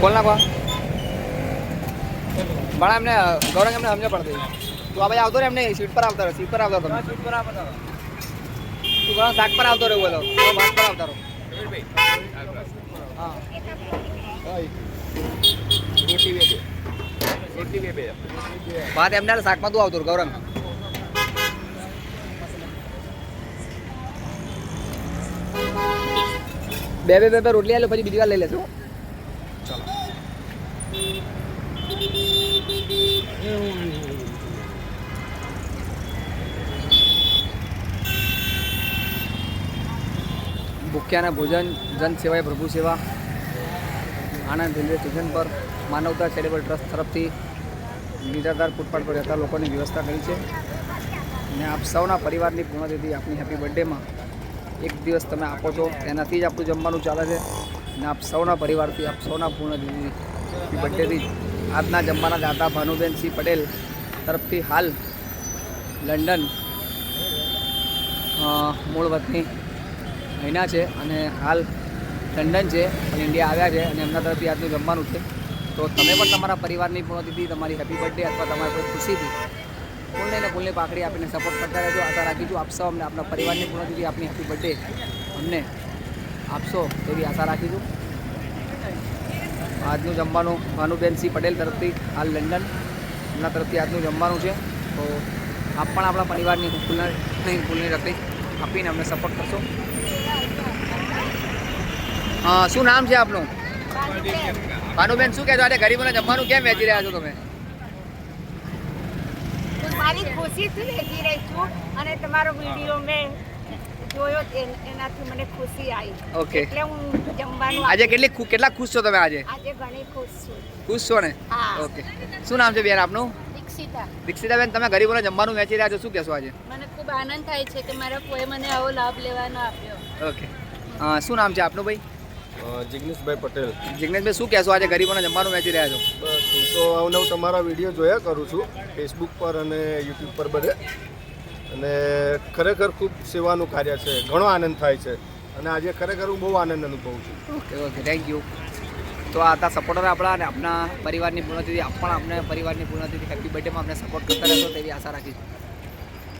બોલ નાખવા? પણ એમને ગૌરંગ એમને સમજ પડતી. તું આ ભાઈ આવતો ને એમને સીટ પર આવતો સીટ પર આવતો તમે તું ગૌરંગ શાક પર આવતો રહ્યો બોલો હું ભાત પર આવતો હા. ભાત એમને શાકમાં તું આવતો ગૌરંગ. બે બે બે બે રોટલી આલો પછી બીજી વાર લઈ લેશું. ચલો. ભૂખ્યાના ભોજન, જન સેવાય પ્રભુ સેવા. આણંદ રેલવે સ્ટેશન પર માનવતા ચેરિટેબલ ટ્રસ્ટ તરફથી નિરાધાર ફૂટપાથ પર રહેતા લોકોની વ્યવસ્થા કરી છે. અને આપ સૌના પરિવારની પૂર્ણતિથિ આપની હેપી બર્થડેમાં એક દિવસ તમે આપો છો. એનાથી જ આપણું જમવાનું ચાલે છે. અને આપ સૌના પરિવારથી, આપ સૌના પૂર્ણ દીદી બર્થડેથી આજના જમવાના દાતા ભાનુબેન સિંહ પટેલ તરફથી હાલ લંડન મૂળ વતની મહિના છે અને હાલ લંડન છે અને ઇન્ડિયા આવ્યા છે અને એમના તરફથી આજનું જમવાનું છે. તો તમે પણ તમારા પરિવારની પૂર્ણતિથિ, તમારી હેપી બર્થડે અથવા તમારી કોઈ ખુશીથી ફૂલને ને ફૂલની પાકડી આપીને સપોર્ટ કરતા રહેજો. આશા રાખીશું આપશો અમને આપણા પરિવારની પૂર્ણતિથિ, આપની હેપી બર્થડે અમને આપશો તેવી આશા રાખીશું આજનું જમવાનું ભાનુબેન સિંહ પટેલ તરફથી હાલ લંડન. એમના તરફથી આજનું જમવાનું છે. તો આપ પણ આપણા પરિવારની ભૂલની ભૂલની રકડી આપીને અમને સપોર્ટ કરશો. શું નામ છે આપનું? ભાનુબેન, શું કહેશો? આજે ગરીબોને જમવાનું કેમ વેચી રહ્યા છો તમે? મારી ખુશીથી વેચી રહી છું અને તમારો વીડિયો મેં જોયો એનાથી મને ખુશી આવી ઓકે એટલે હું જમવાનું આજે કેટલી કેટલા ખુશ છો તમે આજે? આજે ઘણી ખુશ છું. ખુશ છો ને? હા. ઓકે શું નામ છે બેન આપનું? દીક્ષિતા. બેન તમે ગરીબોને જમવાનું વેચી રહ્યા છો શું કહેશો આજે? મને ખૂબ આનંદ થાય છે કે મારા કોઈ મને આવો લાભ લેવાનો આપ્યો. ઓકે શું નામ છે આપનું ભાઈ? જિગ્નેશભાઈ પટેલ. જિગ્નેશભાઈ શું કહેશો આજે ગરીબોને જમવાનું વેચી રહ્યા છો? બસ હું તો અવનવ તમારા વીડિયો જોયા કરું છું ફેસબુક પર અને યુટ્યુબ પર બધે. અને ખરેખર ખૂબ સેવાનું કાર્ય છે. ઘણો આનંદ થાય છે. અને આજે ખરેખર હું બહુ આનંદ અનુભવું છું. ઓકે ઓકે થેન્ક યુ તો આ હતા સપોર્ટર આપણા અને આપણા પરિવારની પૂર્ણતિથિ આપ પણ આપણે પરિવારની પૂર્ણતિથિ હેપી બર્થડેમાં આપણે સપોર્ટ કરતા રહેશો તેવી આશા રાખીશું.